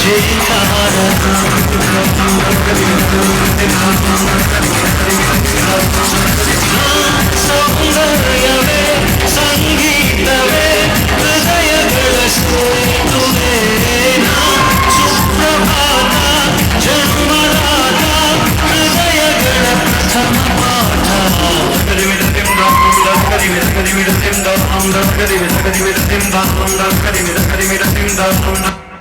జయకారణ Kadime'de, Kadime'de, Kadime'de, Kadime'de, Kadime'de, Kadime'de, Kadime'de, Kadime'de, Kadime'de,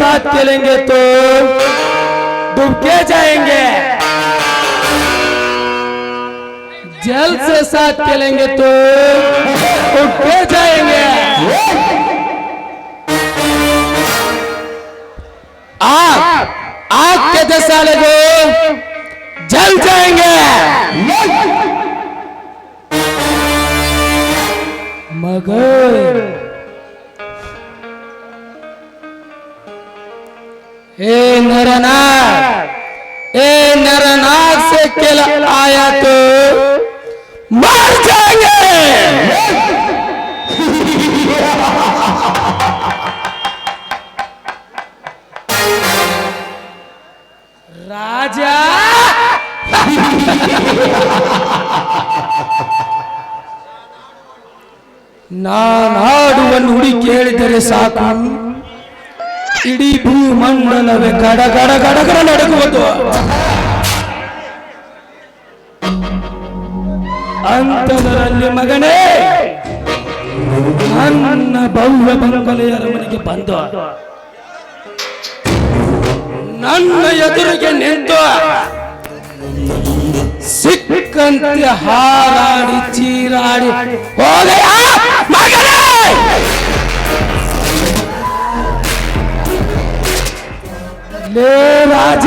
साथ चलेंगे तो डूब के जाएँगे। जल से साथ चलेंगे तो उठ के जाएँगे। आग आग के दशा लगो जल जाएँगे। ए नरनाग ए नरनाग से केल आया तो मर जाएंगे ರಾಜಾ ನಾನಾಡುವ ನುಡಿ ಕೇಳಿದರೆ ಸಾಕು ಇಡೀ ಭೂಮಂಡಲವೇ ಗಡ ಗಡ ಗಡ ಗಡ ನಡುಗುವುದು ಅಂತದರಲ್ಲಿ ಮಗನೇ, ನನ್ನ ಭವ್ಯ ಬಂಗಲೆಯ ಅರಮನೆಗೆ ಬಂದು, ನನ್ನ ಎದುರಿಗೆ ನಿಂತು, ಸಿಕ್ಕಂತೆ ಹಾರಾಡಿ, ಚೀರಾಡಿ ರಾಜ!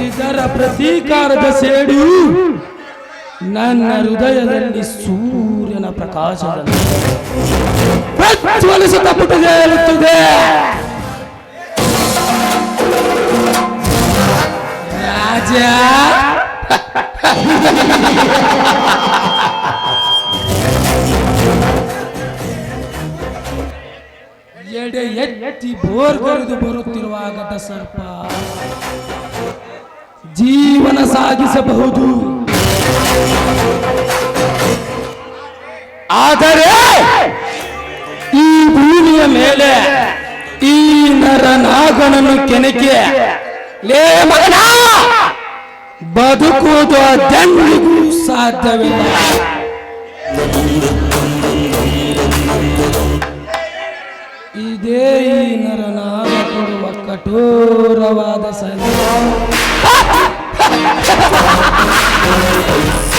ಇದರ ಪ್ರತೀಕಾರದ ಸೇಡು ನನ್ನ ಹೃದಯದಲ್ಲಿ ಸೂರ್ಯನ ಪ್ರಕಾಶದಲ್ಲಿ ಪ್ರಜ್ವಲಿಸುತ್ತ ಪುಟಿದೆ ಇರುತ್ತದೆ ಎಡೆ ಎತ್ತಿ ಬರುತ್ತಿರುವ ಬರುತ್ತಿರುವಾಗ ಸರ್ಪ ಜೀವನ ಸಾಗಿಸಬಹುದು. ಆದರೆ ಈ ಭೂಮಿಯ ಮೇಲೆ ಈ ನರನಾಗನನ್ನು ಕೆನಕೆ ಲೇ ಮಗನ, ಬದುಕುವುದು ಅದೆಂದಿಗೂ ಸಾಧ್ಯವಿಲ್ಲ. ಇದೇ ಕೊಡುವ ಕಠೋರವಾದ ಸಲ